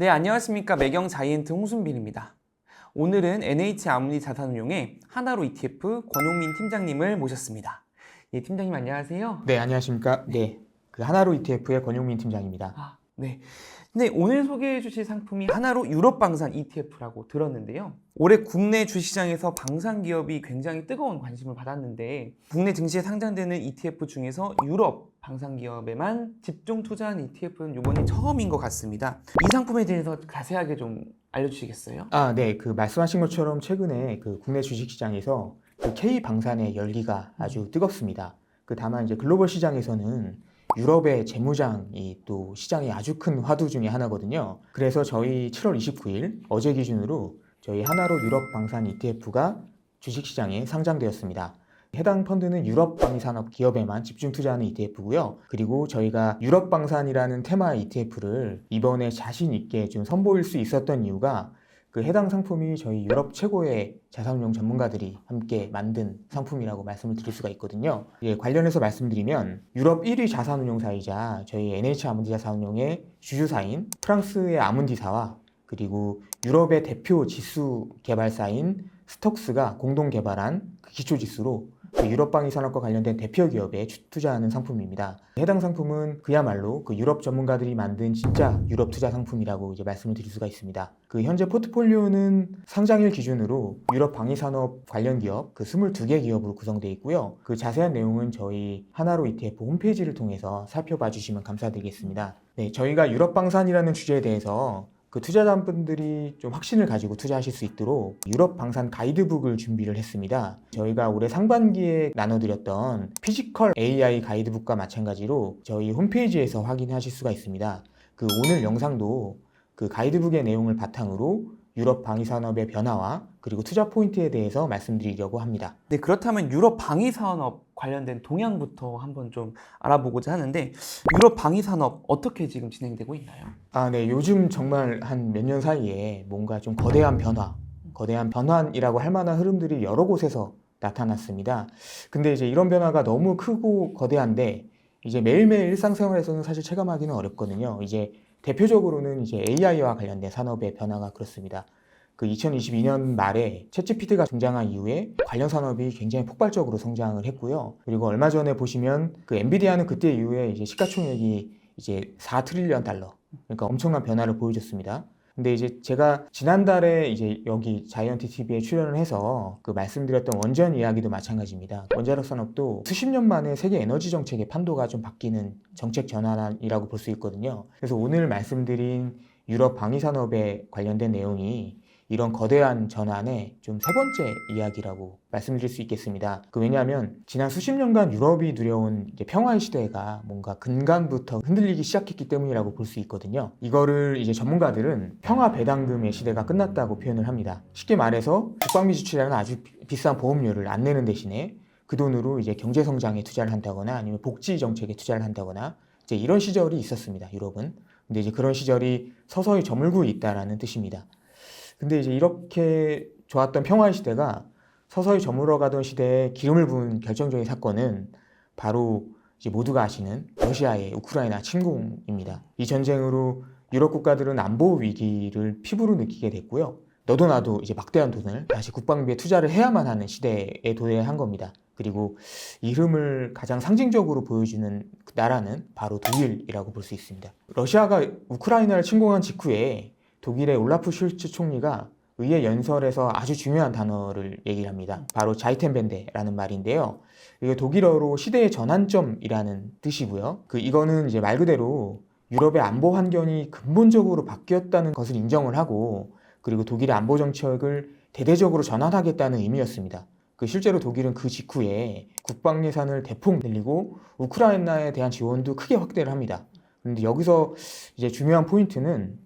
네, 안녕하십니까. 매경 자이언트 홍순빈입니다. 오늘은 NH 아무니 자산운용의 하나로 ETF 권용민 팀장님을 모셨습니다. 예, 팀장님 안녕하세요. 네, 안녕하십니까. 네. 그 하나로 ETF의 권용민 팀장입니다. 아, 네. 근데 오늘 소개해 주실 상품이 하나로 유럽 방산 ETF라고 들었는데요. 올해 국내 주시장에서 방산 기업이 굉장히 뜨거운 관심을 받았는데 국내 증시에 상장되는 ETF 중에서 유럽 방산 기업에만 집중 투자한 ETF는 이번이 처음인 것 같습니다. 이 상품에 대해서 자세하게 좀 알려주시겠어요? 아, 네. 그 말씀하신 것처럼 최근에 그 국내 주식 시장에서 그 K 방산의 열기가 아주 뜨겁습니다. 그 다만 이제 글로벌 시장에서는 유럽의 재무장이 또 시장의 아주 큰 화두 중에 하나거든요. 그래서 저희 7월 29일 어제 기준으로 저희 하나로 유럽 방산 ETF가 주식 시장에 상장되었습니다. 해당 펀드는 유럽 방위산업 기업에만 집중 투자하는 ETF고요. 그리고 저희가 유럽 방산이라는 테마 ETF를 이번에 자신 있게 좀 선보일 수 있었던 이유가 그 해당 상품이 저희 유럽 최고의 자산운용 전문가들이 함께 만든 상품이라고 말씀을 드릴 수가 있거든요. 예, 관련해서 말씀드리면 유럽 1위 자산운용사이자 저희 NH 아문디 자산운용의 주주사인 프랑스의 아문디사와 그리고 유럽의 대표 지수 개발사인 스톡스가 공동 개발한 그 기초 지수로 그 유럽 방위 산업과 관련된 대표 기업에 추- 투자하는 상품입니다. 해당 상품은 그야말로 그 유럽 전문가들이 만든 진짜 유럽 투자 상품이라고 이제 말씀을 드릴 수가 있습니다. 그 현재 포트폴리오는 상장일 기준으로 유럽 방위 산업 관련 기업 그 22개 기업으로 구성되어 있고요. 그 자세한 내용은 저희 하나로 ETF 홈페이지를 통해서 살펴봐 주시면 감사드리겠습니다. 네, 저희가 유럽 방산이라는 주제에 대해서 그 투자자분들이 좀 확신을 가지고 투자하실 수 있도록 유럽 방산 가이드북을 준비를 했습니다. 저희가 올해 상반기에 나눠드렸던 피지컬 AI 가이드북과 마찬가지로 저희 홈페이지에서 확인하실 수가 있습니다. 그 오늘 영상도 그 가이드북의 내용을 바탕으로 유럽 방위 산업의 변화와 그리고 투자 포인트에 대해서 말씀드리려고 합니다. 네, 그렇다면 유럽 방위 산업 관련된 동향부터 한번 좀 알아보고자 하는데 유럽 방위 산업 어떻게 지금 진행되고 있나요? 아, 네. 요즘 정말 한 몇 년 사이에 뭔가 좀 거대한 변화, 거대한 변환이라고 할 만한 흐름들이 여러 곳에서 나타났습니다. 근데 이제 이런 변화가 너무 크고 거대한데 이제 매일매일 일상생활에서는 사실 체감하기는 어렵거든요. 이제 대표적으로는 이제 AI와 관련된 산업의 변화가 그렇습니다. 그 2022년 말에 챗GPT가 등장한 이후에 관련 산업이 굉장히 폭발적으로 성장을 했고요. 그리고 얼마 전에 보시면 그 엔비디아는 그때 이후에 이제 시가총액이 이제 4 트릴리언 달러 그러니까 엄청난 변화를 보여줬습니다. 근데 이제 제가 지난달에 이제 여기 자이언티 TV에 출연을 해서 그 말씀드렸던 원전 이야기도 마찬가지입니다. 원자력 산업도 수십 년 만에 세계 에너지 정책의 판도가 좀 바뀌는 정책 전환이라고 볼 수 있거든요. 그래서 오늘 말씀드린 유럽 방위 산업에 관련된 내용이 이런 거대한 전환의 좀 세 번째 이야기라고 말씀드릴 수 있겠습니다. 그 왜냐하면 지난 수십 년간 유럽이 누려온 평화의 시대가 뭔가 근간부터 흔들리기 시작했기 때문이라고 볼 수 있거든요. 이거를 이제 전문가들은 평화 배당금의 시대가 끝났다고 표현을 합니다. 쉽게 말해서 국방비 지출이라는 아주 비- 비싼 보험료를 안 내는 대신에 그 돈으로 이제 경제 성장에 투자를 한다거나 아니면 복지 정책에 투자를 한다거나 이제 이런 시절이 있었습니다. 유럽은. 근데 이제 그런 시절이 서서히 저물고 있다라는 뜻입니다. 근데 이제 이렇게 좋았던 평화의 시대가 서서히 저물어가던 시대에 기름을 부은 결정적인 사건은 바로 이제 모두가 아시는 러시아의 우크라이나 침공입니다. 이 전쟁으로 유럽 국가들은 안보 위기를 피부로 느끼게 됐고요. 너도 나도 이제 막대한 돈을 다시 국방비에 투자를 해야만 하는 시대에 도래한 겁니다. 그리고 이 흐름을 가장 상징적으로 보여주는 그 나라는 바로 독일이라고 볼 수 있습니다. 러시아가 우크라이나를 침공한 직후에 독일의 올라프 슐츠 총리가 의회 연설에서 아주 중요한 단어를 얘기를 합니다. 바로 자이텐벤데라는 말인데요. 이거 독일어로 시대의 전환점이라는 뜻이고요. 그 이거는 이제 말 그대로 유럽의 안보 환경이 근본적으로 바뀌었다는 것을 인정을 하고 그리고 독일의 안보 정책을 대대적으로 전환하겠다는 의미였습니다. 그 실제로 독일은 그 직후에 국방 예산을 대폭 늘리고 우크라이나에 대한 지원도 크게 확대를 합니다. 그런데 여기서 이제 중요한 포인트는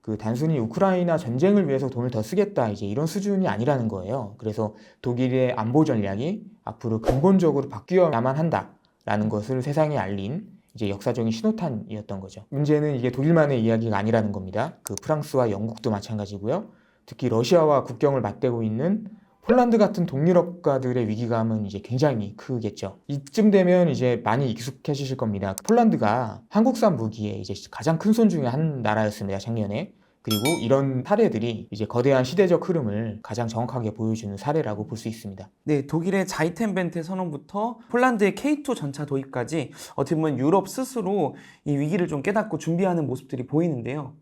그 단순히 우크라이나 전쟁을 위해서 돈을 더 쓰겠다 이제 이런 수준이 아니라는 거예요. 그래서 독일의 안보 전략이 앞으로 근본적으로 바뀌어야만 한다라는 것을 세상에 알린 이제 역사적인 신호탄이었던 거죠. 문제는 이게 독일만의 이야기가 아니라는 겁니다. 그 프랑스와 영국도 마찬가지고요. 특히 러시아와 국경을 맞대고 있는 폴란드 같은 동유럽 국가들의 위기감은 이제 굉장히 크겠죠. 이쯤 되면 이제 많이 익숙해지실 겁니다. 폴란드가 한국산 무기에 이제 가장 큰 손 중에 한 나라였습니다. 작년에. 그리고 이런 사례들이 이제 거대한 시대적 흐름을 가장 정확하게 보여주는 사례라고 볼 수 있습니다. 네, 독일의 자이텐벤테 선언부터 폴란드의 K2 전차 도입까지 어떻게 보면 유럽 스스로 이 위기를 좀 깨닫고 준비하는 모습들이 보이는데요.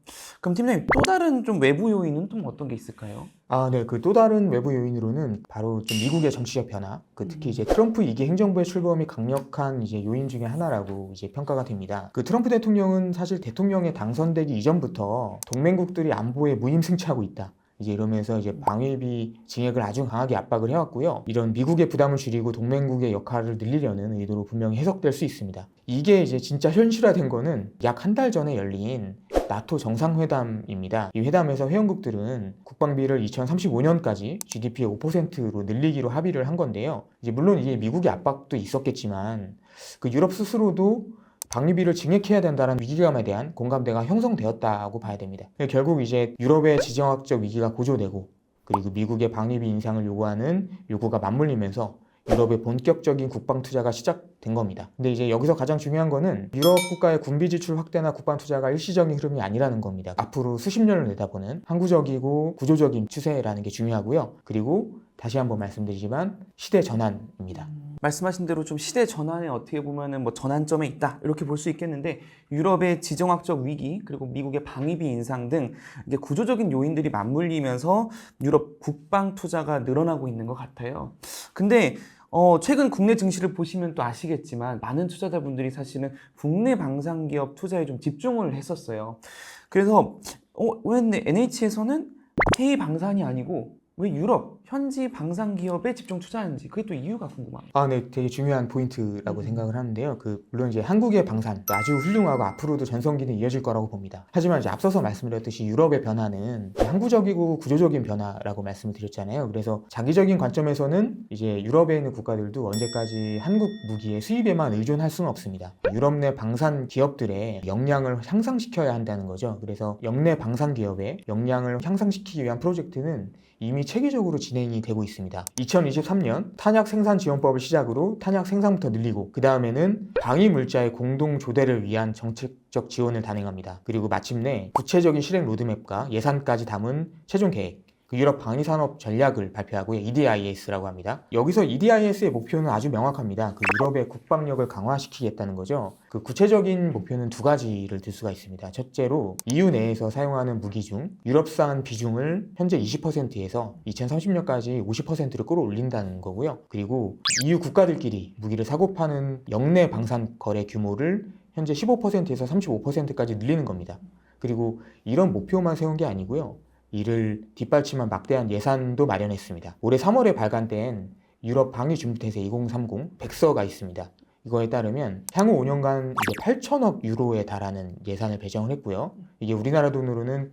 그럼 팀장님 또 다른 좀 외부 요인은 또 어떤 게 있을까요? 아, 네. 그 또 다른 외부 요인으로는 바로 좀 미국의 정치적 변화, 그 특히 이제 트럼프 2기 행정부의 출범이 강력한 이제 요인 중에 하나라고 이제 평가가 됩니다. 그 트럼프 대통령은 사실 대통령에 당선되기 이전부터 동맹국들이 안보에 무임승차하고 있다. 이제 이러면서 이제 방위비 증액을 아주 강하게 압박을 해왔고요. 이런 미국의 부담을 줄이고 동맹국의 역할을 늘리려는 의도로 분명히 해석될 수 있습니다. 이게 이제 진짜 현실화된 거는 약 한 달 전에 열린 나토 정상회담입니다. 이 회담에서 회원국들은 국방비를 2035년까지 GDP의 5%로 늘리기로 합의를 한 건데요. 이제 물론 이게 미국의 압박도 있었겠지만 그 유럽 스스로도 방위비를 증액해야 된다는 위기감에 대한 공감대가 형성되었다고 봐야 됩니다. 결국 이제 유럽의 지정학적 위기가 고조되고 그리고 미국의 방위비 인상을 요구하는 요구가 맞물리면서 유럽의 본격적인 국방 투자가 시작된 겁니다. 근데 이제 여기서 가장 중요한 거는 유럽 국가의 군비 지출 확대나 국방 투자가 일시적인 흐름이 아니라는 겁니다. 앞으로 수십 년을 내다보는 항구적이고 구조적인 추세라는 게 중요하고요. 그리고 다시 한번 말씀드리지만 시대 전환입니다. 말씀하신 대로 좀 시대 전환에 어떻게 보면은 뭐 전환점에 있다 이렇게 볼 수 있겠는데 유럽의 지정학적 위기 그리고 미국의 방위비 인상 등 이제 구조적인 요인들이 맞물리면서 유럽 국방 투자가 늘어나고 있는 것 같아요. 근데 어, 최근 국내 증시를 보시면 또 아시겠지만 많은 투자자분들이 사실은 국내 방산 기업 투자에 좀 집중을 했었어요. 그래서 어, 왜 NH에서는 K 방산이 아니고 왜 유럽 현지 방산 기업에 집중 투자하는지 그게 또 이유가 궁금합니다. 아, 네, 되게 중요한 포인트라고 음. 생각을 하는데요. 그 물론 이제 한국의 방산 아주 훌륭하고 앞으로도 전성기는 이어질 거라고 봅니다. 하지만 이제 앞서서 말씀드렸듯이 유럽의 변화는 항구적이고 구조적인 변화라고 말씀을 드렸잖아요. 그래서 장기적인 관점에서는 이제 유럽에 있는 국가들도 언제까지 한국 무기의 수입에만 의존할 수는 없습니다. 유럽 내 방산 기업들의 역량을 향상시켜야 한다는 거죠. 그래서 역내 방산 기업의 역량을 향상시키기 위한 프로젝트는 이미 체계적으로 진행이 되고 있습니다. 2023년 탄약 생산 지원법을 시작으로 탄약 생산부터 늘리고 그 다음에는 방위 물자의 공동 조대를 위한 정책적 지원을 단행합니다. 그리고 마침내 구체적인 실행 로드맵과 예산까지 담은 최종 계획 그 유럽 방위산업 전략을 발표하고요. EDIS라고 합니다. 여기서 EDIS의 목표는 아주 명확합니다. 그 유럽의 국방력을 강화시키겠다는 거죠. 그 구체적인 목표는 두 가지를 들 수가 있습니다. 첫째로 EU 내에서 사용하는 무기 중 유럽산 비중을 현재 20%에서 2030년까지 50%로 끌어올린다는 거고요. 그리고 EU 국가들끼리 무기를 사고 파는 역내 방산 거래 규모를 현재 15%에서 35%까지 늘리는 겁니다. 그리고 이런 목표만 세운 게 아니고요. 이를 뒷받침한 막대한 예산도 마련했습니다. 올해 3월에 발간된 유럽 방위 준비태세 2030 백서가 있습니다. 이거에 따르면 향후 5년간 이제 8천억 유로에 달하는 예산을 배정을 했고요. 이게 우리나라 돈으로는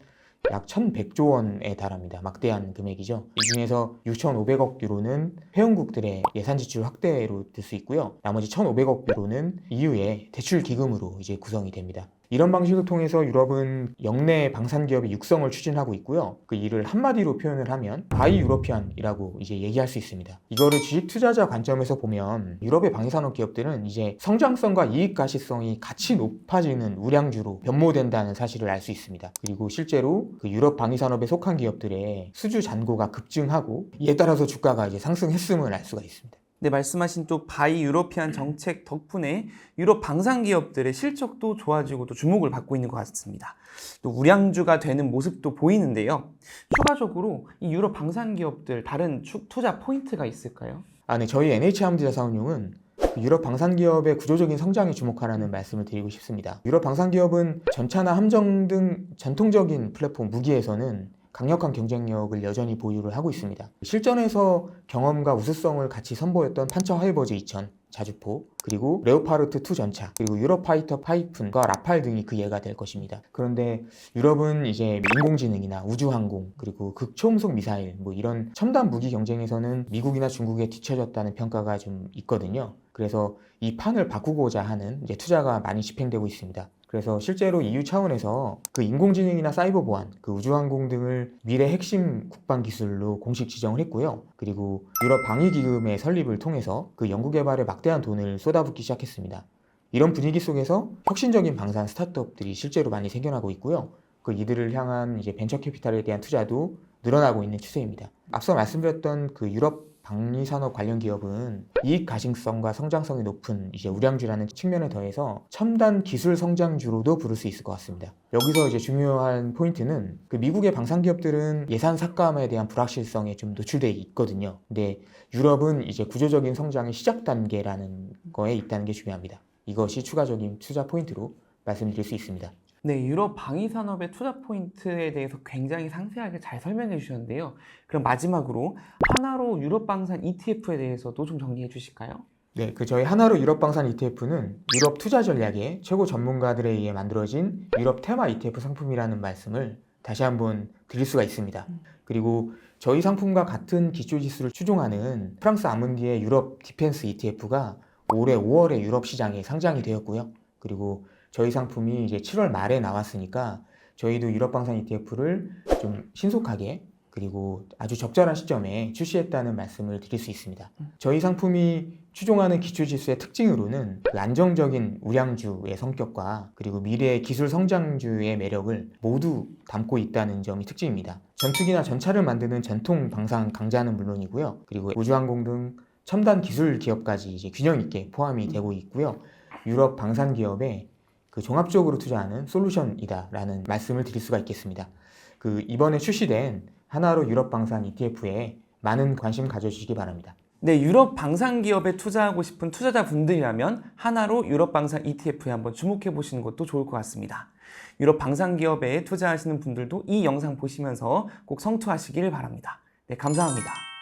약 1,100조 원에 달합니다. 막대한 금액이죠. 이 중에서 6,500억 유로는 회원국들의 예산 지출 확대로 들 수 있고요. 나머지 1,500억 유로는 EU의 대출 기금으로 이제 구성이 됩니다. 이런 방식을 통해서 유럽은 역내 방산 기업의 육성을 추진하고 있고요. 그 이를 한마디로 표현을 하면 바이 유러피안이라고 이제 얘기할 수 있습니다. 이거를 주식 투자자 관점에서 보면 유럽의 방위산업 기업들은 이제 성장성과 이익 가시성이 같이 높아지는 우량주로 변모된다는 사실을 알 수 있습니다. 그리고 실제로 그 유럽 방위산업에 속한 기업들의 수주 잔고가 급증하고 이에 따라서 주가가 이제 상승했음을 알 수가 있습니다. 네, 말씀하신 또 바이 유러피안 정책 덕분에 유럽 방산 기업들의 실적도 좋아지고 또 주목을 받고 있는 것 같습니다. 또 우량주가 되는 모습도 보이는데요. 추가적으로 이 유럽 방산 기업들 다른 추- 투자 포인트가 있을까요? 아, 네. 저희 NH아무자산운용은 그 유럽 방산기업의 구조적인 성장에 주목하라는 말씀을 드리고 싶습니다. 유럽 방산기업은 전차나 함정 등 전통적인 플랫폼 무기에서는 강력한 경쟁력을 여전히 보유를 하고 있습니다. 실전에서 경험과 우수성을 같이 선보였던 판처 하이버즈 2000, 자주포, 그리고 레오파르트 2 전차, 그리고 유로파이터 파이픈과 라팔 등이 그 예가 될 것입니다. 그런데 유럽은 이제 인공지능이나 우주항공, 그리고 극초음속 미사일, 뭐 이런 첨단 무기 경쟁에서는 미국이나 중국에 뒤처졌다는 평가가 좀 있거든요. 그래서 이 판을 바꾸고자 하는 투자가 많이 집행되고 있습니다. 그래서 실제로 EU 차원에서 그 인공지능이나 사이버 보안, 그 우주항공 등을 미래 핵심 국방 기술로 공식 지정을 했고요. 그리고 유럽 방위기금의 설립을 통해서 그 연구개발에 막대한 돈을 쏟아붓기 시작했습니다. 이런 분위기 속에서 혁신적인 방산 스타트업들이 실제로 많이 생겨나고 있고요. 그 이들을 향한 이제 벤처 캐피탈에 대한 투자도 늘어나고 있는 추세입니다. 앞서 말씀드렸던 그 유럽 방위 산업 관련 기업은 이익 가중성과 성장성이 높은 이제 우량주라는 측면에 더해서 첨단 기술 성장주로도 부를 수 있을 것 같습니다. 여기서 이제 중요한 포인트는 그 미국의 방산 기업들은 예산 삭감에 대한 불확실성에 좀 노출돼 있거든요. 근데 유럽은 이제 구조적인 성장의 시작 단계라는 거에 있다는 게 중요합니다. 이것이 추가적인 투자 포인트로 말씀드릴 수 있습니다. 네, 유럽 방위 산업의 투자 포인트에 대해서 굉장히 상세하게 잘 설명해 주셨는데요. 그럼 마지막으로 하나로 유럽 방산 ETF에 대해서도 좀 정리해 주실까요? 네, 그 저희 하나로 유럽 방산 ETF는 유럽 투자 전략의 최고 전문가들에 의해 만들어진 유럽 테마 ETF 상품이라는 말씀을 다시 한번 드릴 수가 있습니다. 그리고 저희 상품과 같은 기초 지수를 추종하는 프랑스 아문디의 유럽 디펜스 ETF가 올해 5월에 유럽 시장에 상장이 되었고요. 그리고 저희 상품이 이제 7월 말에 나왔으니까 저희도 유럽 방산 ETF를 좀 신속하게 그리고 아주 적절한 시점에 출시했다는 말씀을 드릴 수 있습니다. 저희 상품이 추종하는 기초지수의 특징으로는 그 안정적인 우량주의 성격과 그리고 미래의 기술 성장주의 매력을 모두 담고 있다는 점이 특징입니다. 전투기나 전차를 만드는 전통 방산 강자는 물론이고요. 그리고 우주항공 등 첨단 기술 기업까지 이제 균형 있게 포함이 되고 있고요. 유럽 방산 기업에 그 종합적으로 투자하는 솔루션이다라는 말씀을 드릴 수가 있겠습니다. 그 이번에 출시된 하나로 유럽 방산 ETF에 많은 관심 가져주시기 바랍니다. 네, 유럽 방산 기업에 투자하고 싶은 투자자분들이라면 하나로 유럽 방산 ETF에 한번 주목해 보시는 것도 좋을 것 같습니다. 유럽 방산 기업에 투자하시는 분들도 이 영상 보시면서 꼭 성투하시길 바랍니다. 네, 감사합니다.